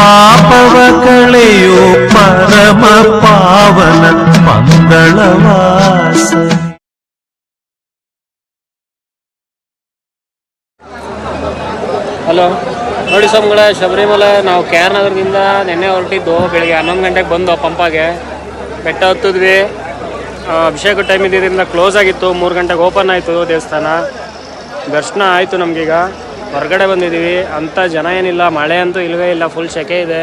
ಪಾಪವ ಕಳೆಯೋ ಪರಮ ಪಾವನ ಮಂಗಳವಾಸ. ಹಲೋ. ನೋಡಿ ಸ್ವಾಮಿಗಳ, ಶಬರಿಮಲೆ, ನಾವು ಕೆ ಆರ್ ನಗರದಿಂದ ನಿನ್ನೆ ಹೊರಟಿದ್ದು. ಬೆಳಿಗ್ಗೆ ಹನ್ನೊಂದು ಗಂಟೆಗೆ ಬಂದು ಪಂಪಾಗೆ ಬೆಟ್ಟ ಹತ್ತಿದ್ವಿ. ಅಭಿಷೇಕ ಟೈಮ್ ಇದ್ದಿದ್ದರಿಂದ ಕ್ಲೋಸ್ ಆಗಿತ್ತು. ಮೂರು ಗಂಟೆಗೆ ಓಪನ್ ಆಯಿತು ದೇವಸ್ಥಾನ. ದರ್ಶನ ಆಯಿತು ನಮಗೀಗ. ಹೊರಗಡೆ ಬಂದಿದ್ದೀವಿ. ಅಂಥ ಜನ ಏನಿಲ್ಲ, ಮಳೆ ಅಂತೂ ಇಲ್ಲವೇ ಇಲ್ಲ ಫುಲ್ ಸೆಕೆ ಇದೆ.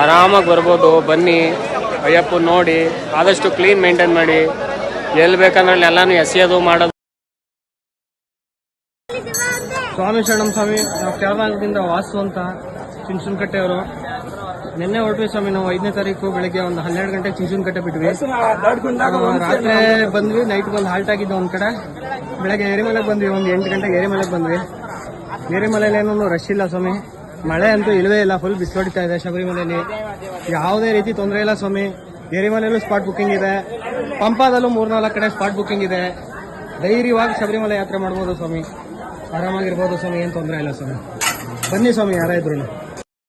ಆರಾಮಾಗಿ ಬರ್ಬೋದು, ಬನ್ನಿ, ಅಯ್ಯಪ್ಪ ನೋಡಿ, ಆದಷ್ಟು ಕ್ಲೀನ್ ಮೇಂಟೈನ್ ಮಾಡಿ. ಎಲ್ಲಿ ಬೇಕಂದ್ರೆ ಎಲ್ಲಾನು ಎಸೆಯೋದು ಮಾಡೋದು. ಸ್ವಾಮಿ ಶರಣಂ ಸ್ವಾಮಿ, ನಾವು ಕೆಳಭಾಗದಿಂದ ವಾಸು ಅಂತ ಅವರು. ನಿನ್ನೆ ಹೊರಟ್ವಿ ಸ್ವಾಮಿ, ನಾವು ಐದನೇ ತಾರೀಕು ಬೆಳಗ್ಗೆ ಒಂದು ಹನ್ನೆರಡು ಗಂಟೆಗೆ ಚಿಂಚುನಕಟ್ಟೆ ಬಿಟ್ವಿ. ರಾತ್ರಿ ಬಂದ್ವಿ ನೈಟ್ ಬಂದು ಹಾಲ್ಟ್ ಆಗಿದ್ದು ಒಂದು ಕಡೆ. ಬೆಳಗ್ಗೆ ಏರಿಮಲೆಗೆ ಬಂದ್ವಿ, ಒಂದು ಎಂಟು ಗಂಟೆಗೆ ಏರಿಮಲೆಗೆ ಬಂದ್ವಿ. ಏರಿಮಲೆಯಲ್ಲೇನೂ ರಶ್ ಇಲ್ಲ ಸ್ವಾಮಿ. ಮಳೆ ಅಂತೂ ಇಲ್ಲವೇ ಇಲ್ಲ ಫುಲ್ ಬಿಸಿಲೊಡಿತಾ ಇದೆ ಶಬರಿಮಲೆಯಲ್ಲಿ ಯಾವುದೇ ರೀತಿ ತೊಂದರೆ ಇಲ್ಲ ಸ್ವಾಮಿ. ಏರಿಮಲೆಯಲ್ಲೂ ಸ್ಪಾಟ್ ಬುಕ್ಕಿಂಗ್ ಇದೆ. ಪಂಪಾದಲ್ಲೂ ಮೂರ್ನಾಲ್ಕು ಕಡೆ ಸ್ಪಾಟ್ ಬುಕ್ಕಿಂಗ್ ಇದೆ. ಧೈರ್ಯವಾಗಿ ಶಬರಿಮಲೆ ಯಾತ್ರೆ ಮಾಡ್ಬೋದು ಸ್ವಾಮಿ. ಆರಾಮಾಗಿರ್ಬೋದು ಸ್ವಾಮಿ, ಏನು ತೊಂದರೆ ಇಲ್ಲ ಸ್ವಾಮಿ. ಬನ್ನಿ ಸ್ವಾಮಿ, ಯಾರೇ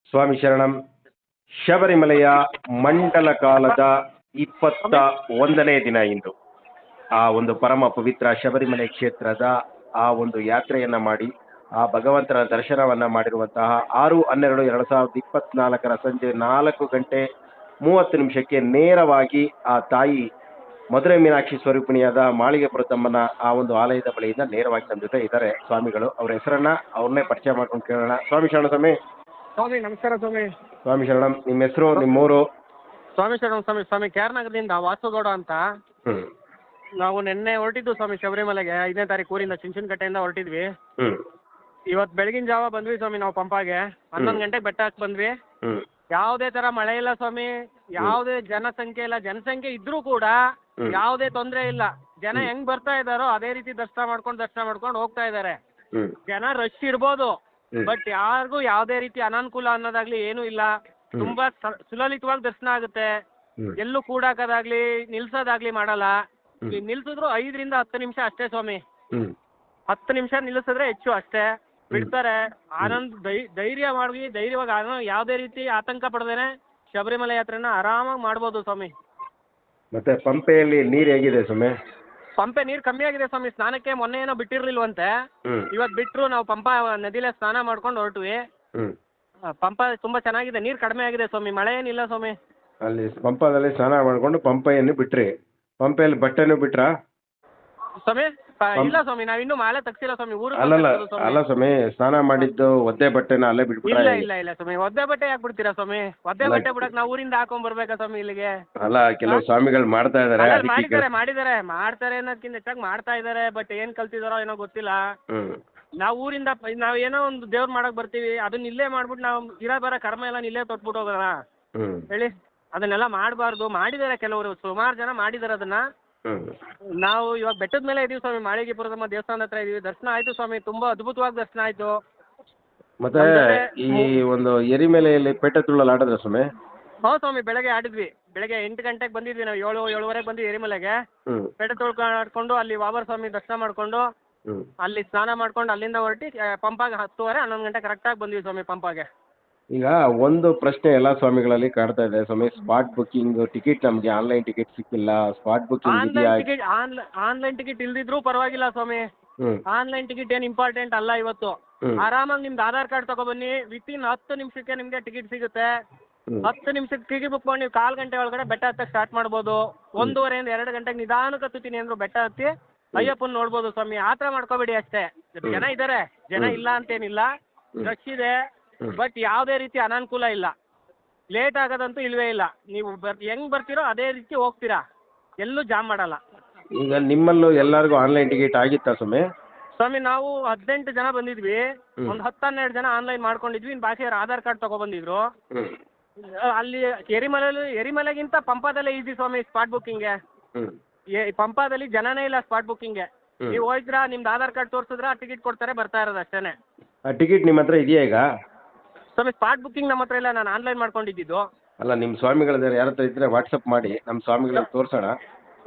ಸ್ವಾಮಿ ಶರಣಂ, ಶಬರಿಮಲೆಯ ಮಂಡಲ ಕಾಲದ ಇಪ್ಪತ್ತ ಒಂದನೇ ದಿನ ಇಂದು. ಆ ಒಂದು ಪರಮ ಪವಿತ್ರ ಶಬರಿಮಲೆ ಕ್ಷೇತ್ರದ ಆ ಒಂದು ಯಾತ್ರೆಯನ್ನ ಮಾಡಿ ಆ ಭಗವಂತನ ದರ್ಶನವನ್ನ ಮಾಡಿರುವಂತಹ ಆರು ಹನ್ನೆರಡು ಎರಡ್ ಸಾವಿರದ ಇಪ್ಪತ್ನಾಲ್ಕರ ಸಂಜೆ ನಾಲ್ಕು ಗಂಟೆ ಮೂವತ್ತು ನಿಮಿಷಕ್ಕೆ ನೇರವಾಗಿ ಆ ತಾಯಿ ಮಧುರೆ ಮೀನಾಕ್ಷಿ ಸ್ವರೂಪಿಣಿಯಾದ ಮಾಳಿಗೆ ಪುರತಮ್ಮನ ಆ ಒಂದು ಆಲಯದ ಬಳಿಯಿಂದ ನೇರವಾಗಿ ನಮ್ಮ ಜೊತೆ ಇದ್ದಾರೆ ಸ್ವಾಮಿಗಳು. ಅವರ ಹೆಸರನ್ನ ಅವ್ರನ್ನೇ ಪರಿಚಯ ಮಾಡ್ಕೊಂಡು ಕೇಳೋಣ. ಸ್ವಾಮಿ ಶರಣ ಸ್ವಾಮಿ. ಸ್ವಾಮಿ ನಮಸ್ಕಾರ ಸ್ವಾಮಿ. ಸ್ವಾಮಿ ಶರಣಂ ನಿಮ್ಮ ಹೆಸರು ನಿಮ್ಮೂರು? ಸ್ವಾಮಿ ಶರಣ ಸ್ವಾಮಿ ಸ್ವಾಮಿ ಕೇರ್ನಗರದಿಂದ ವಾಸುಗೌಡ ಅಂತ. ನಾವು ನಿನ್ನೆ ಹೊರಟಿದ್ದು ಸ್ವಾಮಿ ಶಬರಿಮಲೆಗೆ. ಐದನೇ ತಾರೀಕು ಊರಿಂದ ಚುಂಚನಕಟ್ಟೆಯಿಂದ ಹೊರಟಿದ್ವಿ. ಇವತ್ತು ಬೆಳಗಿನ ಜಾವ ಬಂದ್ವಿ ಸ್ವಾಮಿ ನಾವು ಪಂಪಾಗೆ. ಹನ್ನೊಂದು ಗಂಟೆಗೆ ಬೆಟ್ಟ ಹಾಕಿ ಬಂದ್ವಿ. ಹ್ಮ್. ಯಾವುದೇ ತರ ಮಳೆ ಇಲ್ಲ ಸ್ವಾಮಿ. ಯಾವುದೇ ಜನಸಂಖ್ಯೆ ಇಲ್ಲ. ಜನಸಂಖ್ಯೆ ಇದ್ರೂ ಕೂಡ ಯಾವ್ದೇ ತೊಂದರೆ ಇಲ್ಲ. ಜನ ಹೆಂಗ್ ಬರ್ತಾ ಇದಾರೋ ಅದೇ ರೀತಿ ದರ್ಶನ ಮಾಡ್ಕೊಂಡು ದರ್ಶನ ಮಾಡ್ಕೊಂಡು ಹೋಗ್ತಾ ಇದಾರೆ. ಹ್ಮ್. ಜನ ರಶ್ ಇರ್ಬೋದು. ಬಟ್ ಯಾರಿಗೂ ಯಾವುದೇ ರೀತಿ ಅನಾನುಕೂಲ ಅನ್ನೋದಾಗ್ಲಿ ಏನೂ ಇಲ್ಲ. ತುಂಬಾ ಸ- ಸುಲಲಿತವಾಗಿ ದರ್ಶನ ಆಗುತ್ತೆ. ಹ್ಮ್. ಎಲ್ಲೂ ಕೂಡಾಕೋದಾಗ್ಲಿ ನಿಲ್ಸೋದಾಗ್ಲಿ ಮಾಡಲ್ಲ. ನಿಲ್ಸಿದ್ರು ಐದರಿಂದ ಹತ್ತು ನಿಮಿಷ ಅಷ್ಟೇ ಸ್ವಾಮಿ. ಹ್ಮ್. ಹತ್ತು ನಿಮಿಷ ನಿಲ್ಲಿಸಿದ್ರೆ ಹೆಚ್ಚು ಅಷ್ಟೇ. ಬಿಡ್ತಾರೆ. ಆನಂದ್ ಧೈ- ಧೈರ್ಯ ಮಾಡಿ ಧೈರ್ಯವಾಗಿ ಆನಂದ್ ಯಾವುದೇ ರೀತಿ ಆತಂಕ ಪಡ್ದೇನೆ ಶಬರಿಮಲೆ ಯಾತ್ರೆನ ಆರಾಮಾಗಿ ಮಾಡ್ಬೋದು ಸ್ವಾಮಿ. ಮತ್ತೆ ಪಂಪೆಯಲ್ಲಿ ನೀರು ಹೇಗಿದೆ ಸ್ವಾಮಿ? ಪಂಪೆ ನೀರು ಕಮ್ಮಿ ಆಗಿದೆ ಸ್ವಾಮಿ. ಸ್ನಾನಕ್ಕೆ ಮೊನ್ನೆ ಏನೋ ಬಿಟ್ಟಿರ್ಲಿಲ್ವಂತೆ. ಹ್ಮ್. ಇವತ್ತು ಬಿಟ್ರು ನಾವು ಪಂಪ ನದಿಲೇ ಸ್ನಾನ ಮಾಡ್ಕೊಂಡು ಹೊರಟ್ವಿ. ಹ್ಮ್. ಆ, ಪಂಪ ತುಂಬಾ ಚೆನ್ನಾಗಿದೆ. ನೀರು ಕಡಿಮೆ ಆಗಿದೆ ಸ್ವಾಮಿ. ಮಳೆ ಏನಿಲ್ಲ ಸ್ವಾಮಿ. ಅಲ್ಲಿ ಪಂಪದಲ್ಲಿ ಸ್ನಾನ ಮಾಡ್ಕೊಂಡು ಪಂಪೆಯನ್ನು ಬಿಟ್ರಿ. ಪಂಪೆಯಲ್ಲಿ ಬಟ್ಟೆನೂ ಬಿಟ್ರಾ? ಸ್ವಾಮಿ ಪ- ಇಲ್ಲ ಸ್ವಾಮಿ ನಾವಿನ್ನು ಮಾಲೆ ತಗ್ಸಿಲ್ಲ ಸ್ವಾಮಿ ಊರು ಅಲ್ಲಲ್ಲ ಅಲ್ಲ ಸ್ವಾಮಿ. ಸ್ನಾನ ಮಾಡಿದ್ದು ಒದ್ದೆ ಬಟ್ಟೆನ ಅಲ್ಲೇ ಇಲ್ಲ ಬಿಟ್ಬಿಟ್ರ ಇಲ್ಲ ಇಲ್ಲ ಸ್ವಾಮಿ ಒದ್ದೆ ಬಟ್ಟೆ ಯಾಕೆ ಬಿಡ್ತೀರಾ ಸ್ವಾಮಿ? ಒದ್ದೆ ಬಟ್ಟೆ ಬಿಡಕ್ ನಾವು ಊರಿಂದ ಹಾಕೊಂಡ್ ಬರ್ಬೇಕಾ ಸ್ವಾಮಿ ಇಲ್ಲಿಗೆ? ಅಲ್ಲ ಕೆಲವು ಸ್ವಾಮಿಗಳು ಮಾಡ್ತಾ ಇದಾರೆ ಅಲ್ಲ, ಅದಕ್ಕೆ ಮಾಡಿದ್ದಾರೆ ಮಾಡಿದ್ದಾರೆ ಮಾಡ್ತಾರೆ ಅನ್ನೋದಕ್ಕಿಂತ ಹೆಚ್ಚಾಗಿ ಮಾಡ್ತಾ ಇದ್ದಾರೆ ಬಟ್ ಏನ್ ಕಲ್ತಿದಾರೋ ಏನೋ ಗೊತ್ತಿಲ್ಲ. ಹ್ಮ್. ನಾವು ಊರಿಂದ ಪ- ನಾವ್ ಏನೋ ಒಂದು ದೇವ್ರ ಮಾಡಕ್ ಬರ್ತೀವಿ ಅದನ್ನ ಇಲ್ಲೇ ಮಾಡ್ಬಿಟ್ಟು ನಾವು ಇರೋ ಬರೋ ಕರ್ಮ ಎಲ್ಲ ಇಲ್ಲೇ ತೊಟ್ಬಿಟ್ಟು ಹೋಗೋಣ ಹ್ಮ್. ಹೇಳಿ ಅದನ್ನೆಲ್ಲ ಮಾಡಬಾರ್ದು ಮಾಡಿದಾರೆ ಕೆಲವರು ಸುಮಾರು ಜನ ಮಾಡಿದಾರೆ ಅದನ್ನ. ಹ್ಮ್. ನಾವು ಇವಾಗ ಬೆಟ್ಟದ ಮೇಲೆ ಇದೀವಿ ಸ್ವಾಮಿ ಮಾಳಿಗೆಪುರದಮ್ಮ ದೇವಸ್ಥಾನ ಹತ್ರ ಇದೀವಿ. ದರ್ಶನ ಆಯ್ತು ಸ್ವಾಮಿ ತುಂಬಾ ಅದ್ಭುತವಾಗಿ ದರ್ಶನ ಆಯ್ತು. ಮತ್ತೆ ಈ ಒಂದು ಎರಿಮೆಲೆಯಲ್ಲಿ ಪೇಟೆ ತುಳ್ಳಲ್ಲಿ ಆಡಿದ್ರ ಸ್ವಾಮಿ? ಹೌದು ಸ್ವಾಮಿ ಬೆಳಗ್ಗೆ ಆಡಿದ್ವಿ. ಬೆಳಗ್ಗೆ ಎಂಟು ಗಂಟೆಗೆ ಬಂದಿದ್ವಿ ನಾವು. ಏಳು ಏಳುವರೆಗೆ ಬಂದ್ವಿ ಎರಿಮಲೆಗೆ ಹ್ಮ್. ಪೇಟೆ ತೊಳ್ಕೊಂಡು ಅಲ್ಲಿ ವಾಬರ್ ಸ್ವಾಮಿ ದರ್ಶನ ಮಾಡ್ಕೊಂಡು ಹ್ಮ್. ಅಲ್ಲಿ ಸ್ನಾನ ಮಾಡ್ಕೊಂಡು ಅಲ್ಲಿಂದ ಹೊರಟಿ ಪಂಪಾಗ ಹತ್ತುವರೆ ಹನ್ನೊಂದು ಗಂಟೆ ಕರೆಕ್ಟಾಗಿ ಬಂದ್ವಿ ಸ್ವಾಮಿ ಪಂಪಾಗೆ. ಈಗ ಒಂದು ಪ್ರಶ್ನೆ ಎಲ್ಲ ಸ್ವಾಮಿಗಳಲ್ಲಿ ಕಾಡ್ತಾ ಇದೆ. ಸ್ವಾಮಿ ಸ್ಪಾಟ್ ಬುಕ್ಕಿಂಗ್ ಟಿಕೆಟ್ ನಮಗೆ ಆನ್ಲೈನ್ ಟಿಕೆಟ್ ಸಿಕ್ಕಿಲ್ಲ. ಸ್ಪಾಟ್ ಬುಕ್ಕಿಂಗ್ ಇದೆಯಾ? ಆನ್ಲೈನ್ ಟಿಕೆಟ್ ಆನ್ಲೈನ್ ಟಿಕೆಟ್ ಇಲ್ದಿದ್ರು ಪರವಾಗಿಲ್ಲ ಸ್ವಾಮಿ. ಹ್ಮ್. ಆನ್ಲೈನ್ ಟಿಕೆಟ್ ಏನ್ ಇಂಪಾರ್ಟೆಂಟ್ ಅಲ್ಲ ಇವತ್ತು. ಹ್ಮ್. ಆರಾಮಾಗಿ ನಿಮ್ದು ಆಧಾರ್ ಕಾರ್ಡ್ ತಗೊಬನ್ನಿ. ಇನ್ ಹತ್ತು ನಿಮಿಷಕ್ಕೆ ನಿಮ್ಗೆ ಟಿಕೆಟ್ ಸಿಗುತ್ತೆ. ಹ್ಮ್. ಹತ್ತು ನಿಮಿಷಕ್ಕೆ ಟಿಕೆಟ್ ಬುಕ್ ಮಾಡಿ ನೀವು ಕಾಲ್ ಗಂಟೆ ಒಳಗಡೆ ಬೆಟ್ಟ ಹತ್ತಕ್ಕೆ ಸ್ಟಾರ್ಟ್ ಮಾಡ್ಬೋದು. ಒಂದೂವರೆಯಿಂದ ಎರಡು ಗಂಟೆಗೆ ನಿಧಾನಕ್ಕೆ ಹತ್ತುತ್ತೀನಿ ಅಂದ್ರು ಬೆಟ್ಟ ಹತ್ತಿ ಅಯ್ಯಪ್ಪನ್ ನೋಡ್ಬೋದು ಸ್ವಾಮಿ. ಆ ಥರ ಮಾಡ್ಕೋಬೇಡಿ ಅಷ್ಟೇ. ಜನ ಇದ್ದಾರೆ. ಜನ ಇಲ್ಲ ಅಂತೇನಿಲ್ಲ. ರಶ್ ಇದೆ. ಬಟ್ ಯಾವುದೇ ರೀತಿ ಅನಾನುಕೂಲ ಇಲ್ಲ. ಲೇಟ್ ಆಗೋದಂತೂ ಇಲ್ವೇ ಇಲ್ಲ. ನೀವು ಬರ್ ಹೆಂಗ್ ಬರ್ತೀರೋ ಅದೇ ರೀತಿ ಹೋಗ್ತೀರಾ. ಎಲ್ಲೂ ಜಾಮ್ ಮಾಡಲ್ಲ. ಈಗ ನಿಮ್ಮಲ್ಲೂ ಎಲ್ಲರಿಗೂ ಆನ್ಲೈನ್ ಟಿಕೆಟ್ ಆಗಿತ್ತಾ ಸ್ವಾಮಿ? ಸ್ವಾಮಿ ನಾವು ಹದಿನೆಂಟು ಜನ ಬಂದಿದ್ವಿ. ಒಂದು ಹತ್ತು ಹನ್ನೆರಡು ಜನ ಆನ್ಲೈನ್ ಮಾಡ್ಕೊಂಡಿದ್ವಿ. ಇನ್ ಬಾಕಿ ಅವ್ರು ಆಧಾರ್ ಕಾರ್ಡ್ ತಗೊಬಂದಿದ್ರು ಬಂದಿದ್ರು. ಅಲ್ಲಿ ಎರಿಮಲೆಯಲ್ಲಿ ಎರಿಮಲೆಗಿಂತ ಪಂಪಾದಲ್ಲೇ ಈಸಿ ಸ್ವಾಮಿ ಸ್ಪಾಟ್ ಬುಕ್ಕಿಂಗ್ ಏ ಪಂಪಾದಲ್ಲಿ ಜನನೇ ಇಲ್ಲ ಸ್ಪಾಟ್ ಬುಕ್ಕಿಂಗ್ ಹ್ಮ್. ನೀವು ಹೋಯ್ತೀರಾ ನಿಮ್ದು ಆಧಾರ್ ಕಾರ್ಡ್ ತೋರಿಸಿದ್ರೆ ಟಿಕೆಟ್ ಕೊಡ್ತಾರೆ ಬರ್ತಾ ಇರೋದು ಅಷ್ಟೇನೆ. ಆ ಟಿಕೆಟ್ ನಿಮ್ಮ ಹತ್ರ ಇದೆಯಾ ಈಗ? ಸ್ವಾಮಿ ಸ್ಪಾಟ್ ಬುಕ್ಕಿಂಗ್ ನಮ್ಮ ಹತ್ರ ಇಲ್ಲ ನಾನು ಆನ್ಲೈನ್ ಮಾಡ್ಕೊಂಡಿದ್ದು. ಅಲ್ಲ ನಿಮ್ಮ ಸ್ವಾಮಿಗಳ ಯಾರ ಹತ್ರ ಇದ್ರೆ ವಾಟ್ಸಪ್ ಮಾಡಿ ನಮ್ಮ ಸ್ವಾಮಿಗಳಿಗೆ ತೋರಿಸೋಣ.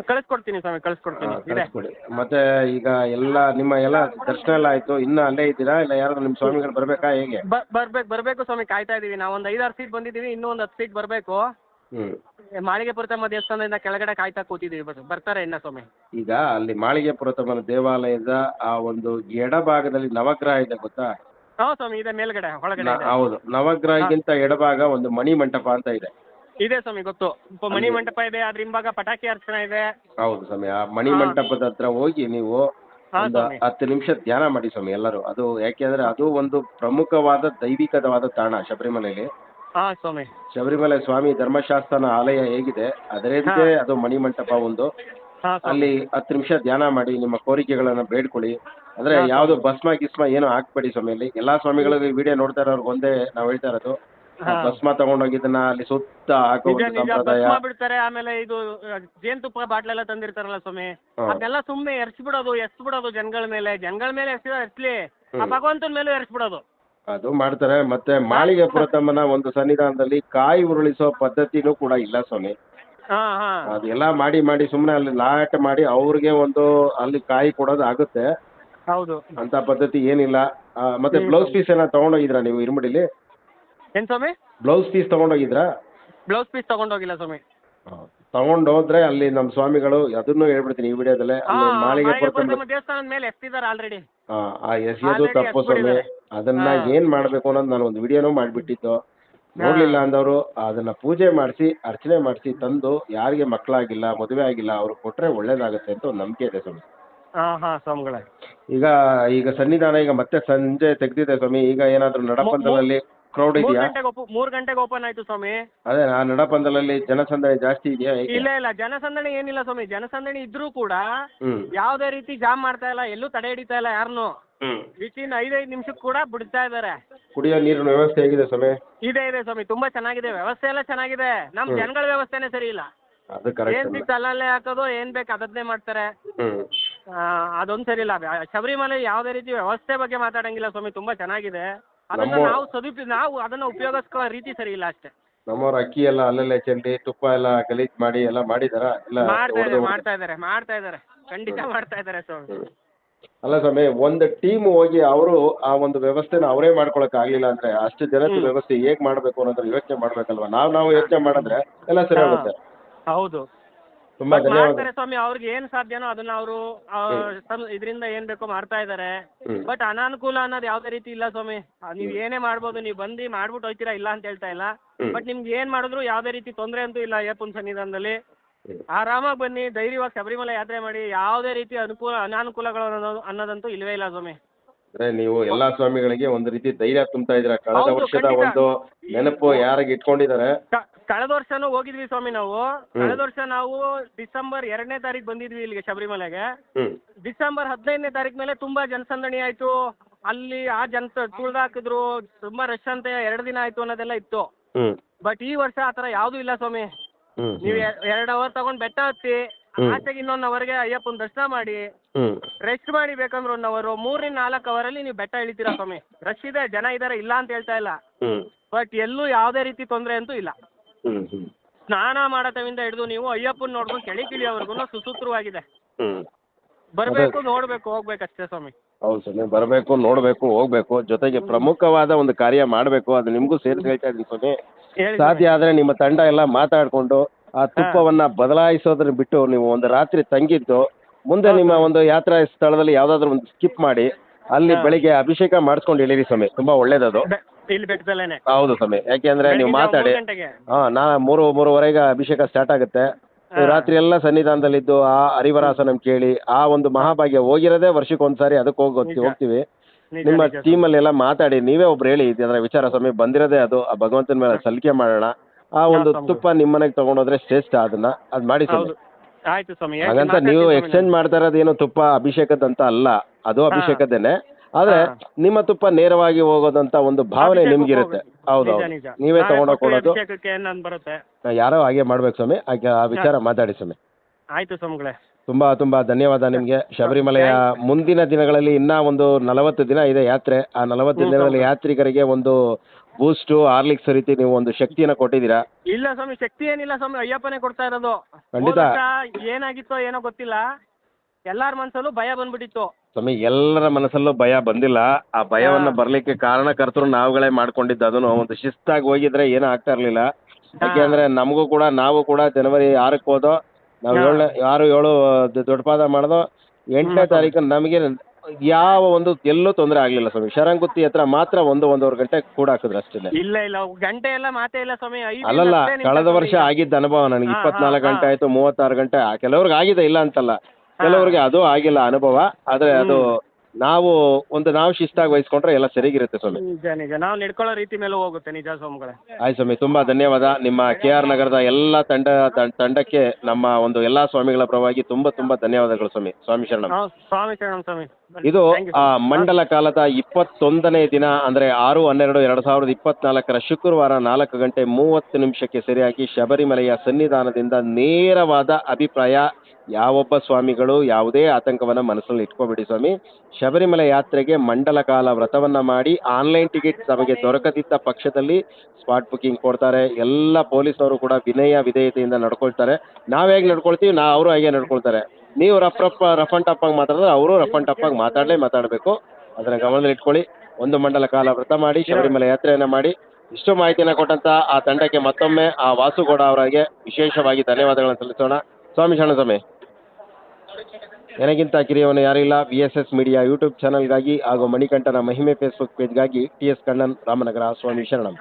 ಕಳಿಸ್ಕೊಡ್ತೀನಿ ಸ್ವಾಮಿ ಕಳಿಸ್ಕೊಡ್ತೀನಿ. ಹಾ, ಇದೆ. ಕಳಿಸ್ಕೊಡಿ. ಮತ್ತೆ ಈಗ ಎಲ್ಲ ನಿಮ್ಮ ಎಲ್ಲ ದರ್ಶನ ಎಲ್ಲ ಆಯ್ತು ಇನ್ನ ಅಲ್ಲೇ ಇದ್ದೀರಾ? ಇಲ್ಲ ಯಾರಾದ್ರೂ ನಿಮ್ಮ ಸ್ವಾಮಿಗಳು ಬರ್ಬೇಕಾ ಹೇಗೆ? ಬರ್ಬೇಕು ಬರಬೇಕು ಸ್ವಾಮಿ ಕಾಯ್ತಾ ಇದೀವಿ. ನಾವು ಒಂದು ಐದಾರು ಸೀಟ್ ಬಂದಿದ್ದೀವಿ ಇನ್ನೂ ಒಂದು ಹತ್ತು ಸೀಟ್ ಬರಬೇಕು. ಹ್ಮ್. ಮಾಳಿಗೆ ಪುರತಮ್ಮ ದೇವಸ್ಥಾನದಿಂದ ಕೆಳಗಡೆ ಕಾಯ್ತಾ ಕೂತಿದ್ದೀವಿ ಬರ್- ಬರ್ತಾರೆ ಇನ್ನ ಸ್ವಾಮಿ. ಈಗ ಅಲ್ಲಿ ಮಾಳಿಗೆ ಪುರತಮ್ಮನ ದೇವಾಲಯದ ಆ ಒಂದು ಎಡಭಾಗದಲ್ಲಿ ನವಗ್ರಹ ಇದೆ ಗೊತ್ತಾ? ಹಾಂ ಸ್ವಾಮಿ ಇದೆ ಮೇಲ್ಗಡೆ ಒಳಗಡೆ ನ- ಇದೆ. ಹೌದು. ನವಗ್ರಹಕ್ಕಿಂತ ಎಡಭಾಗ ಒಂದು ಮಣಿ ಮಂಟಪ ಅಂತ ಇದೆ. ಇದೆ ಸ್ವಾಮಿ ಗೊತ್ತು. ಪ- ಮಣಿ ಮಂಟಪ ಇದೆ ಅದ್ರ ಹಿಂಭಾಗ ಪಟಾಕಿ ಅರ್ಚನೆ ಇದೆ. ಹೌದು ಸ್ವಾಮಿ. ಆ ಮಣಿ ಹಾ. ಮಂಟಪದ ಹತ್ರ ಹೋಗಿ ನೀವು ಹಾ, ಒಂದು ಸ್ವಾಮಿ. ಹತ್ತು ನಿಮಿಷ ಧ್ಯಾನ ಮಾಡಿ ಸ್ವಾಮಿ ಎಲ್ಲರೂ. ಅದು ಯಾಕೆಂದ್ರೆ ಅದು ಒಂದು ಪ್ರಮುಖವಾದ ದೈವಿಕವಾದ ತಾಣ ಶಬರಿಮಲೆಯಲ್ಲಿ ಹಾಂ ಸ್ವಾಮಿ. ಶಬರಿಮಲೆ ಸ್ವಾಮಿ ಧರ್ಮಶಾಸ್ತ್ರನ ಆಲಯ ಹೇಗಿದೆ. ಅದರಂತೆ ಅದು ಮಣಿ ಮಂಟಪ ಒಂದು. ಹಾಂ ಸ್ವಾಮಿ. ಅಲ್ಲಿ ಹತ್ತು ನಿಮಿಷ ಧ್ಯಾನ ಮಾಡಿ ನಿಮ್ಮ ಕೋರಿಕೆಗಳನ್ನ ಬೇಡ್ಕೊಳ್ಳಿ. ಅಂದ್ರೆ ಯಾವ್ದು ಭಸ್ಮ ಗಿಸ್ಮ ಏನು ಹಾಕ್ಬೇಡಿ ಸ್ವಾಮಿ. ಅಲ್ಲಿ ಎಲ್ಲಾ ಸ್ವಾಮಿಗಳು ವಿಡಿಯೋ ನೋಡ್ತಾ ಇರೋರ್ಗೆ ಒಂದೇ ನಾವ್ ಹೇಳ್ತಾ ಇರೋದು. ಹಾ. ಭಸ್ಮ ತಗೊಂಡೋಗಿದ್ದನ್ನ ಅಲ್ಲಿ ಸುತ್ತ ಹಾಕೋ ನಿಜ ಒಂದು ನಿಜ ಸಂಪ್ರದಾಯ. ಭಸ್ಮ ಬಿಡ್ತಾರೆ ಆಮೇಲೆ ಇದು ಅಹ್, ಬಾಟ್ಲ ಬಾಟ್ಲೆಲ್ಲ ತಂದಿರ್ತಾರಲ್ಲ ಸ್ವಾಮಿ. ಹಾ. ಅದನ್ನೆಲ್ಲ ಸುಮ್ಮನೆ ಎರ್ಸ್ಬಿಡೋದು ಎಸ್ಬಿಡೋದು ಜನಗಳ ಮೇಲೆ. ಜನಗಳ ಮೇಲೆ ಎರ್ಸ್ಲಿ ಆ. ಭಗವಂತನ ಮೇಲೂ ಎರ್ಸ್ಬಿಡೋದು ಅದು ಮಾಡ್ತಾರೆ. ಮತ್ತೆ ಮಾಳಿಗೆ ಪುರತಮ್ಮನ ಒಂದು ಸನ್ನಿಧಾನದಲ್ಲಿ ಕಾಯಿ ಉರುಳಿಸೋ ಪದ್ಧತಿನೂ ಕೂಡ ಇಲ್ಲ ಸ್ವಾಮಿ. ಹಾ ಹಾ. ಅದೆಲ್ಲ ಮಾಡಿ ಮಾಡಿ ಸುಮ್ಮನೆ ಅಲ್ಲಿ ಲಾಟ್ ಮಾಡಿ ಅವ್ರಿಗೆ ಒಂದು ಅಲ್ಲಿ ಕಾಯಿ ಕೊಡೋದು ಆಗುತ್ತೆ ಹೌದು. ಅಂತ ಪದ್ಧತಿ ಏನಿಲ್ಲ. ಆ, ಮತ್ತೆ ಬ್ಲೌಸ್ ಪೀಸ್ ಏನಾದ್ರು ತಗೊಂಡೋಗಿದ್ರಾ ನೀವು ಇರ್ಮಡಿಲಿ ಏನ್ ಸ್ವಾಮಿ? ಬ್ಲೌಸ್ ಪೀಸ್ ತಗೊಂಡೋಗಿದ್ರಾ? ಬ್ಲೌಸ್ ಪೀಸ್ ತಗೊಂಡೋಗಿಲ್ಲ ಸ್ವಾಮಿ. ತಗೊಂಡೋದ್ರೆ ಅಲ್ಲಿ ನಮ್ಮ ಸ್ವಾಮಿಗಳು ಅದನ್ನು ಹೇಳ್ಬಿಡ್ತೀನಿ ಈ ವಿಡಿಯೋದಲ್ಲೇ. ಅಲ್ಲಿ ಮಾಳಿಗೆ ಪುರತಮ್ಮ ಮಾಳಿಗೆಪುರತಮ್ಮ ದೇವಸ್ಥಾನದ ಮೇಲೆ ಎಸ್ತಿದ್ದಾರೆ ಆಲ್ರೆಡಿ ಆ, ಆ ಎಸೆಯೋದು Already ತಪ್ಪು ಸ್ವಾಮಿ. ಅದನ್ನ. ಏನ್ ಮಾಡ್ಬೇಕು ಅನ್ನೋದು ನಾನು ಒಂದು ವಿಡಿಯೋನೂ ಮಾಡ್ಬಿಟ್ಟಿದ್ದು. ನೋಡ್ಲಿಲ್ಲ ಅಂದವರು ಅದನ್ನ ಪೂಜೆ ಮಾಡಿಸಿ ಅರ್ಚನೆ ಮಾಡಿಸಿ ತಂದು ಯಾರಿಗೆ ಮಕ್ಕಳಾಗಿಲ್ಲ ಮದುವೆ ಆಗಿಲ್ಲ ಅವ್ರು ಕೊಟ್ರೆ ಒಳ್ಳೇದಾಗುತ್ತೆ ಅಂತ ಒಂದು ನಂಬಿಕೆ ಇದೆ ಸ್ವಾಮಿ. ಹಾ ಹಾ ಸ್ವಾಮಿಗಳೇ. ಈಗ ಈಗ ಸನ್ನಿಧಾನ ಈಗ ಮತ್ತೆ ಸಂಜೆ ತೆಗ್ದಿದೆ ಸ್ವಾಮಿ. ಈಗ ಏನಾದ್ರು ನಡಪಂದಲಲ್ಲಿ ಕ್ರೌಡ್ ಮೂರ್ ಇದೆಯಾ? ಗಂಟೆಗೆ ಓಪ ಮೂರ್ ಗಂಟೆಗೆ ಓಪನ್ ಆಯ್ತು ಸ್ವಾಮಿ. ಅದೇ ಆ ನಡಪಂದಲಲ್ಲಿ ಜನಸಂದಣಿ ಜಾಸ್ತಿ ಇದೆಯಾ ಹೇಗೆ? ಇಲ್ಲ ಇಲ್ಲ ಜನಸಂದಣಿ ಏನಿಲ್ಲ ಸ್ವಾಮಿ. ಜನಸಂದಣಿ ಇದ್ರೂ ಕೂಡ ಹ್ಮ್. ಯಾವ್ದೇ ರೀತಿ ಜಾಮ್ ಮಾಡ್ತಾ ಇಲ್ಲ ಎಲ್ಲೂ ತಡೆ ಹಿಡಿತಾ ಇಲ್ಲ ಯಾರನ್ನು ಹ್ಮ್. ವಿತಿನ್ ಐದೈದು ನಿಮಿಷಕ್ಕೆ ಕೂಡ ಬಿಡ್ತಾ ಇದ್ದಾರೆ. ಕುಡಿಯೋ ನೀರಿನ ವ್ಯವಸ್ಥೆ ಹೇಗಿದೆ ಸ್ವಾಮಿ? ಇದೆ ಇದೆ ಸ್ವಾಮಿ. ತುಂಬಾ ಚೆನ್ನಾಗಿದೆ. ವ್ಯವಸ್ಥೆ ಎಲ್ಲ ಚೆನ್ನಾಗಿದೆ. ನಮ್ ಜನಗಳ ವ್ಯವಸ್ಥೆನೇ ಸರಿ ಇಲ್ಲ. ಅದು ಏನ್ ಸಿಕ್ತು ಅಲ್ಲಲ್ಲೇ ಹಾಕೋದು ಏನ್ ಬೇಕು ಅದನ್ನೇ ಮಾಡ್ತಾರೆ. ಹ್ಮ್. ಆ, ಅದೊಂದ್ ಸರಿ ಇಲ್ಲ. ಶಬರಿಮಲೆ ಯಾವುದೇ ರೀತಿ ವ್ಯವಸ್ಥೆ ಬಗ್ಗೆ ಮಾತಾಡಂಗಿಲ್ಲ ಸ್ವಾಮಿ ತುಂಬಾ ಚೆನ್ನಾಗಿದೆ. ಅದನ್ನ ನಾವು ಸದುಪ ನಾವು ಅದನ್ನ ಉಪಯೋಗಿಸ್ಕೊಳ್ಳೋ ರೀತಿ ಸರಿ ಇಲ್ಲ ಅಷ್ಟೇ. ನಮ್ಮವ್ರ ಅಕ್ಕಿ ಎಲ್ಲ ಅಲ್ಲಲ್ಲೇ ಚೆಲ್ಲಿ ತುಪ್ಪ ಎಲ್ಲ ಗಲೀಜ್ ಮಾಡಿ ಎಲ್ಲ ಮಾಡಿದಾರ? ಇಲ್ಲ ಮಾಡ್ತಾ ಇದ್ದಾರೆ ಇದಾರೆ ಮಾಡ್ತಾ ಇದಾರೆ ಖಂಡಿತ ಮಾಡ್ತಾ ಇದಾರೆ ಸ್ವಾಮಿ. ಅಲ್ಲ ಸ್ವಾಮಿ ಒಂದು ಟೀಮ್ ಹೋಗಿ ಅವರು ಆ ಒಂದು ವ್ಯವಸ್ಥೆನ ಅವರೇ ಮಾಡ್ಕೊಳಕ್ ಆಗ್ಲಿಲ್ಲ ಅಂದ್ರೆ ಅಷ್ಟು ಜನ ವ್ಯವಸ್ಥೆ ಹೇಗ್ ಮಾಡ್ಬೇಕು ಅನ್ನೋದ್ರ ಯೋಚನೆ ಮಾಡ್ಬೇಕಲ್ವಾ? ನಾವ್ ನಾವು ಯೋಚನೆ ಮಾಡಿದ್ರೆ ಎಲ್ಲ ಸರಿ ಹೋಗುತ್ತೆ ಹೌದು. ತುಂಬಾ ಬಟ್ ಧನ್ಯವಾದ. ಮಾಡ್ತಾರೆ ಸ್ವಾಮಿ ಅವ್ರಿಗೆ ಏನ್ ಸಾಧ್ಯನೋ ಅದನ್ನ ಅವರು ಇದರಿಂದ ಏನ್ ಬೇಕೋ ಮಾಡ್ತಾ ಇದಾರೆ. ಹ್ಮ್. ಬಟ್ ಅನಾನುಕೂಲ ಅನ್ನೋದು ಯಾವ್ದೇ ರೀತಿ ಇಲ್ಲ ಸ್ವಾಮಿ. ಆ, ನೀವ್ ಏನೇ ಮಾಡ್ಬೋದು ನೀವ್ ಬಂದು ಮಾಡ್ಬಿಟ್ಟು ಹೋಯ್ತೀರಾ ಇಲ್ಲ ಅಂತ ಹೇಳ್ತಾ ಇಲ್ಲ. ಹ್ಮ್. ಬಟ್ ನಿಮ್ಗೆ ಏನ್ ಮಾಡಿದ್ರು ಯಾವ್ದೇ ರೀತಿ ತೊಂದರೆ ಅಂತೂ ಇಲ್ಲ ಅಯ್ಯಪ್ಪನ ಸನ್ನಿಧಾನದಲ್ಲಿ ಹ್ಮ್. ಆರಾಮಾಗಿ ಬನ್ನಿ ಧೈರ್ಯವಾಗಿ ಶಬರಿಮಲೆ ಯಾತ್ರೆ ಮಾಡಿ ಯಾವುದೇ ರೀತಿ ಅನುಕೂಲ ಅನಾನುಕೂಲಗಳು ಅನ್ನೋದು ಅನ್ನೋದಂತೂ ಇಲ್ವೇ ಇಲ್ಲ ಸ್ವಾಮಿ. ಅಂದ್ರೆ ನೀವು ಎಲ್ಲಾ ಸ್ವಾಮಿಗಳಿಗೆ ಒಂದು ರೀತಿ ಧೈರ್ಯ ತುಂಬ್ತಾ ಇದ್ರ ಕಳೆದ ಹೌದು, ವರ್ಷದ ಖಂಡಿತ. ಒಂದು ನೆನಪು ಯಾರಿಗೆ ಇಟ್ಕೊಂಡಿದ್ದಾರೆ? ಕ- ಕಳೆದ ವರ್ಷನೂ ಹೋಗಿದ್ವಿ ಸ್ವಾಮಿ ನಾವು. ಕಳೆದ ವರ್ಷ ನಾವು ಡಿಸೆಂಬರ್ ಎರಡನೇ ತಾರೀಕು ಬಂದಿದ್ವಿ ಇಲ್ಲಿಗೆ ಶಬರಿಮಲೆಗೆ. ಹ್ಮ್. ಡಿಸೆಂಬರ್ ಹದಿನೈದನೇ ತಾರೀಕು ಮೇಲೆ ತುಂಬಾ ಜನಸಂದಣಿ ಆಯ್ತು. ಅಲ್ಲಿ ಆ ಜನ ತುಳಿದಾಕಿದ್ರು ತುಂಬಾ ರಶ್ ಅಂತ. ಎರಡು ದಿನ ಆಯ್ತು ಅನ್ನೋದೆಲ್ಲ ಇತ್ತು. ಹ್ಮ್. ಬಟ್ ಈ ವರ್ಷ ಆ ಥರ ಯಾವುದೂ ಇಲ್ಲ ಸ್ವಾಮಿ. ಹ್ಮ್. ನೀವು ಎರಡು ಅವರ್ ತಗೊಂಡ್ ಬೆಟ್ಟ ಹತ್ತಿ. ಆಚೆಗೆ ಇನ್ನೊಂದು ಅವರ್ಗೆ ಅಯ್ಯಪ್ಪನ ದರ್ಶನ ಮಾಡಿ. ಹ್ಮ್. ರೆಸ್ಟ್ ಮಾಡಿ ಬೇಕಂದ್ರೆ ಒಂದ್ ಅವರು ಮೂರಿಂದ ನಾಲ್ಕು ಅವರಲ್ಲಿ ನೀವು ಬೆಟ್ಟ ಇಳಿತೀರಾ ಸ್ವಾಮಿ. ರಶ್ ಇದೆ ಜನ ಇದಾರೆ ಇಲ್ಲ ಅಂತ ಹೇಳ್ತಾ ಇಲ್ಲ. ಹ್ಮ್. ಬಟ್ ಎಲ್ಲೂ ಯಾವುದೇ ರೀತಿ ತೊಂದರೆ ಅಂತೂ ಇಲ್ಲ. ಹ್ಮ್ ಹ್ಮ್. ಸ್ನಾನ ಮಾಡತವಿಂದ ಹಿಡಿದು ನೀವು ಅಯ್ಯಪ್ಪನ ನೋಡ್ಕೊಂಡು ಕೆಳಿ ಕಿಳಿಯವರೆಗೂ ಸುಸೂತ್ರವಾಗಿದೆ. ಹ್ಮ್. ಬರಬೇಕು ನೋಡ್ಬೇಕು ಹೋಗ್ಬೇಕಷ್ಟೇ ಸ್ವಾಮಿ. ಹೌದು ಸ್ವಾಮಿ ಬರಬೇಕು ನೋಡ್ಬೇಕು ಹೋಗ್ಬೇಕು. ಜೊತೆಗೆ ಪ್ರಮುಖವಾದ ಒಂದು ಕಾರ್ಯ ಮಾಡಬೇಕು ಅದು ನಿಮಗೂ ಸೇರಿಸಿ ಹೇಳ್ತಾ ಇದ್ದೀನಿ ಸ್ವಾಮಿ. ಹೇಳಿ ಸಾಧ್ಯ ಆದ್ರೆ ನಿಮ್ಮ ತಂಡ ಎಲ್ಲ ಮಾತಾಡ್ಕೊಂಡು ಆ ತುಪ್ಪವನ್ನ ಬದಲಾಯಿಸೋದನ್ನ ಬಿಟ್ಟು ನೀವು ಒಂದು ರಾತ್ರಿ ತಂಗಿದ್ದು ಮುಂದೆ ನಿಮ್ಮ ಒಂದು ಯಾತ್ರಾ ಸ್ಥಳದಲ್ಲಿ ಯಾವ್ದಾದ್ರು ಒಂದು ಸ್ಕಿಪ್ ಮಾಡಿ ಅಲ್ಲಿ. ಬೆಳಿಗ್ಗೆ ಅಭಿಷೇಕ ಮಾಡಿಸ್ಕೊಂಡು ಇಳಿರಿ ಸ್ವಾಮಿ. ತುಂಬಾ ಒಳ್ಳೇದದು. ಬೆ- ಇಲ್ಲಿ ಬೆಟ್ಟದಲ್ಲೇನೆ ಹೌದು ಸ್ವಾಮಿ. ಯಾಕೆಂದ್ರೆ ನೀವು ಮಾತಾಡಿ ಮೂರು ಗಂಟೆಗೆ. ಹಾ ನಾ ಮೂರು ಮೂರುವರೆಗೆ ಅಭಿಷೇಕ ಸ್ಟಾರ್ಟ್ ಆಗುತ್ತೆ. ನೀವು ರಾತ್ರಿ ಎಲ್ಲ ಸನ್ನಿಧಾನದಲ್ಲಿದ್ದು ಆ ಹರಿವರಾಸನಂ ಕೇಳಿ ಆ ಒಂದು ಮಹಾಭಾಗ್ಯ ಹೋಗಿರೋದೇ ವರ್ಷಕ್ಕೆ ಒಂದ್ಸಾರಿ ಅದಕ್ಕೆ ಹೋಗಿ. ಹೋಗ್ತೀವಿ. ನಿಜ, ನಿಮ್ಮ ಟೀಮ್ ಅಲ್ಲಿ ಎಲ್ಲ ಮಾತಾಡಿ ನೀವೇ ಒಬ್ರು ಹೇಳಿ ಅದರ ವಿಚಾರ ಸ್ವಾಮಿ ಬಂದಿರೋದೇ ಅದು ಆ ಭಗವಂತನ ಮೇಲೆ ಸಲಿಕೆ ಮಾಡೋಣ. ಆ ಒಂದು ಸ್ವಾಮಿ. ತುಪ್ಪ ನಿಮ್ಮನೆಗೆ ತಗೊಂಡೋದ್ರೆ ಶ್ರೇಷ್ಠ ಅದನ್ನ ಅದ್ ಮಾಡಿ ಸ್ವಾಮಿ. ಹೌದು. ಆಯ್ತು ಸ್ವಾಮಿ. ಹೇಳ್ತೀನಿ, ಹಾಗಂತ ನೀವು ಎಕ್ಸ್ಚೇಂಜ್ ಮಾಡ್ತಾ ಇರೋದೇನು ತುಪ್ಪ ಅಭಿಷೇಕದಂತ ಅಲ್ಲ ಅದು ಅಭಿಷೇಕದ್ದೇನೆ. ಆದ್ರೆ ನಿಮ್ಮ ತುಪ್ಪ ನೇರವಾಗಿ ಹೋಗೋದಂತ ಒಂದು ಭಾವನೆ ನಿಮ್ಗಿರುತ್ತೆ. ಹೌದೌದು ಹೌದು. ನಿಜ, ನಿಜ. ನೀವೇ ನಾಳೆ ತಗೊಂಡೋಗಿ ಕೊಟ್ಟು ಕೊಡೋದು. ಅಭಿಷೇಕಕ್ಕೆ ನನ್ ಬರುತ್ತೆ? ಯಾರೋ ಹಾಗೆ ಮಾಡ್ಬೇಕು ಸ್ವಾಮಿ. ಆ ವಿಚಾರ ಮಾತಾಡಿ ಸ್ವಾಮಿ. ಆಯ್ತು ಸ್ವಾಮಿಗಳೇ. ತುಂಬಾ ತುಂಬಾ ಧನ್ಯವಾದ ನಿಮ್ಗೆ. ಶಬರಿಮಲೆಯ ಮುಂದಿನ ದಿನಗಳಲ್ಲಿ ಇನ್ನ ಒಂದು ನಲವತ್ತು ದಿನ ಇದೆ ಯಾತ್ರೆ. ಆ ನಲವತ್ತು ದಿನಗಳಲ್ಲಿ ದಿನದಲ್ಲಿ ಯಾತ್ರಿಕರಿಗೆ ಒಂದು ಬೂಸ್ಟು ಹಾರ್ಲಿಕ್ಸ್ ರೀತಿ ನೀವು ಒಂದು ಶಕ್ತಿಯನ್ನ ಕೊಟ್ಟಿದ್ದೀರಾ? ಇಲ್ಲ ಸ್ವಾಮಿ ಶಕ್ತಿ ಏನಿಲ್ಲ ಸ್ವಾಮಿ. ಅಯ್ಯಪ್ಪನೇ ಕೊಡ್ತಾ ಇರೋದು. ಖಂಡಿತ. ಹೋದ ವರ್ಷ ಏನಾಗಿತ್ತೋ ಏನೋ ಗೊತ್ತಿಲ್ಲ. ಎಲ್ಲಾರ ಮನ್ಸಲ್ಲೂ ಭಯ ಬಂದ್ಬಿಟ್ಟಿತ್ತು. ಸ್ವಾಮಿ ಎಲ್ಲರ ಮನಸ್ಸಲ್ಲೂ ಭಯ ಬಂದಿಲ್ಲ. ಆ ಭಯವನ್ನ ಬರ್ಲಿಕ್ಕೆ ಕಾರಣಕರ್ತರು ನಾವುಗಳೇ ಮಾಡ್ಕೊಂಡಿದ್ದ. ಅದನ್ನು ಒಂದು ಶಿಸ್ತಾಗಿ ಹೋಗಿದ್ರೆ ಏನೂ ಆಗ್ತಾ ಇರಲಿಲ್ಲ. ಯಾಕೆಂದ್ರೆ ನಮಗೂ ಕೂಡ ನಾವು ಕೂಡ ಜನವರಿ ಆರಕ್ಕೆ ಹೋದೋ ನಾವು ಏಳು ಏಳನೇ ಆರು ಏಳು ದೊಡ್ಡಪಾದ ಮಾಡ್ದೋ ಎಂಟನೇ. ತಾರೀಕು ನಮಗೆ ಯಾವ ಒಂದು ಎಲ್ಲೂ ತೊಂದರೆ ಆಗಲಿಲ್ಲ ಸ್ವಾಮಿ. ಶರಂಗುತ್ತಿ ಹತ್ರ ಮಾತ್ರ ಒಂದು ಒಂದೂವರೆ ಗಂಟೆ ಕೂಡ ಹಾಕಿದ್ರು ಅಷ್ಟೇ. ಇಲ್ಲ ಇಲ್ಲ. ಗಂಟೆ ಎಲ್ಲ ಮಾತೇ ಇಲ್ಲ ಸ್ವಾಮಿ. ಐದು ಅಲ್ಲಲ್ಲ ಕಳೆದ ವರ್ಷ. ಆಗಿದ್ದ ಅನುಭವ ನನಗೆ. ಇಪ್ಪತ್ನಾಲ್ಕು ಗಂಟೆ. ಆಯ್ತು ಮೂವತ್ತಾರು ಗಂಟೆ. ಆ, ಕೆಲವ್ರಿಗೆ ಆಗಿದೆ ಇಲ್ಲ ಅಂತಲ್ಲ. ಕೆಲವರಿಗೆ ಅದು ಆಗಿಲ್ಲ ಅನುಭವ ಆದ್ರೆ ಅದು ನಾವು ಒಂದು ನಾವು ಶಿಸ್ತಾಗಿ ವಹಿಸ್ಕೊಂಡ್ರೆ ಎಲ್ಲ ಸರಿಗಿರುತ್ತೆ ಸ್ವಾಮಿ. ನಿಜ ನಿಜ. ನಾವು ನಡ್ಕೊಳ್ಳೋ ರೀತಿ ಮೇಲೆ ಹೋಗುತ್ತೆ ನಿಜ ಸ್ವಾಮಿಗಳೇ. ಆಯ್ತು ಸ್ವಾಮಿ ತುಂಬಾ ಧನ್ಯವಾದ. ನಿಮ್ಮ ಕೆ ಆರ್ ನಗರದ ಎಲ್ಲ ತಂಡ ತಂ- ತಂಡಕ್ಕೆ ನಮ್ಮ ಒಂದು ಎಲ್ಲಾ ಸ್ವಾಮಿಗಳ ಪರವಾಗಿ ತುಂಬಾ ತುಂಬಾ ಧನ್ಯವಾದಗಳು ಸ್ವಾಮಿ. ಸ್ವಾಮಿ ಶರಣಂ. ಸ್ವಾಮಿ ಶರಣಂ ಸ್ವಾಮಿ. ಇದು ಆ ಮಂಡಲ ಕಾಲದ ಇಪ್ಪತ್ತೊಂದನೇ ದಿನ ಅಂದ್ರೆ ಆರು ಹನ್ನೆರಡು ಎರಡ್ ಸಾವಿರದ ಇಪ್ಪತ್ನಾಲ್ಕರ ಶುಕ್ರವಾರ ನಾಲ್ಕು ಗಂಟೆ ಮೂವತ್ತು ನಿಮಿಷಕ್ಕೆ ಸರಿಯಾಗಿ ಶಬರಿಮಲೆಯ ಸನ್ನಿಧಾನದಿಂದ ನೇರವಾದ ಅಭಿಪ್ರಾಯ ಯಾವೊಬ್ಬ ಸ್ವಾಮಿಗಳು ಯಾವುದೇ ಆತಂಕವನ್ನ ಮನಸ್ಸಲ್ಲಿ ಇಟ್ಕೋಬೇಡಿ ಸ್ವಾಮಿ. ಶಬರಿಮಲೆ ಯಾತ್ರೆಗೆ ಮಂಡಲ ಕಾಲ ವ್ರತವನ್ನ ಮಾಡಿ ಆನ್ಲೈನ್ ಟಿಕೆಟ್ ತಮಗೆ ದೊರಕದಿದ್ದ ಪಕ್ಷದಲ್ಲಿ ಸ್ಪಾಟ್ ಬುಕಿಂಗ್ ಕೊಡ್ತಾರೆ. ಎಲ್ಲ ಪೊಲೀಸ್ನವರು ಕೂಡ ವಿನಯ ವಿಧೇಯತೆಯಿಂದ ನಡ್ಕೊಳ್ತಾರೆ. ನಾವ್ ಹೇಗೆ ನಡ್ಕೊಳ್ತೀವಿ ನಾ ಅವರು ಹಾಗೆ ನಡ್ಕೊಳ್ತಾರೆ. ನೀವು rough rough rough and tough ಆಗಿ ಮಾತಾಡಿದ್ರೆ ಅವರು ರಫ್ ಅಂಡ್ ಟಫ್ ಆಗಿ ಮಾತಾಡಲೇ ಮಾತಾಡಬೇಕು. ಅದರ ಗಮನದಲ್ಲಿ ಇಟ್ಕೊಳ್ಳಿ. ಒಂದು ಮಂಡಲ ಕಾಲ ವ್ರತ ಮಾಡಿ, ಶಬರಿಮಲೆ ಯಾತ್ರೆಯನ್ನು ಮಾಡಿ. ಇಷ್ಟು ಮಾಹಿತಿಯನ್ನು ಕೊಟ್ಟಂತ ಆ ತಂಡಕ್ಕೆ ಮತ್ತೊಮ್ಮೆ ಆ ವಾಸುಗೌಡ ಅವರಿಗೆ ವಿಶೇಷವಾಗಿ ಧನ್ಯವಾದಗಳನ್ನು ಸಲ್ಲಿಸೋಣ. ಸ್ವಾಮಿ ಶರಣ ಸ್ವಾಮಿ ನನಗಿಂತ ಕಿರಿಯವನು ಯಾರಿಲ್ಲ V S S media YouTube ಚಾನಲ್ಗಾಗಿ ಹಾಗೂ ಮಣಿಕಂಠನ ಮಹಿಮೆ ಫೇಸ್ಬುಕ್ ಪೇಜ್ಗಾಗಿ ಟಿ ಎಸ್ ಕಣ್ಣನ್ ರಾಮನಗರ ಸ್ವಾಮಿ ಶರಣಂ.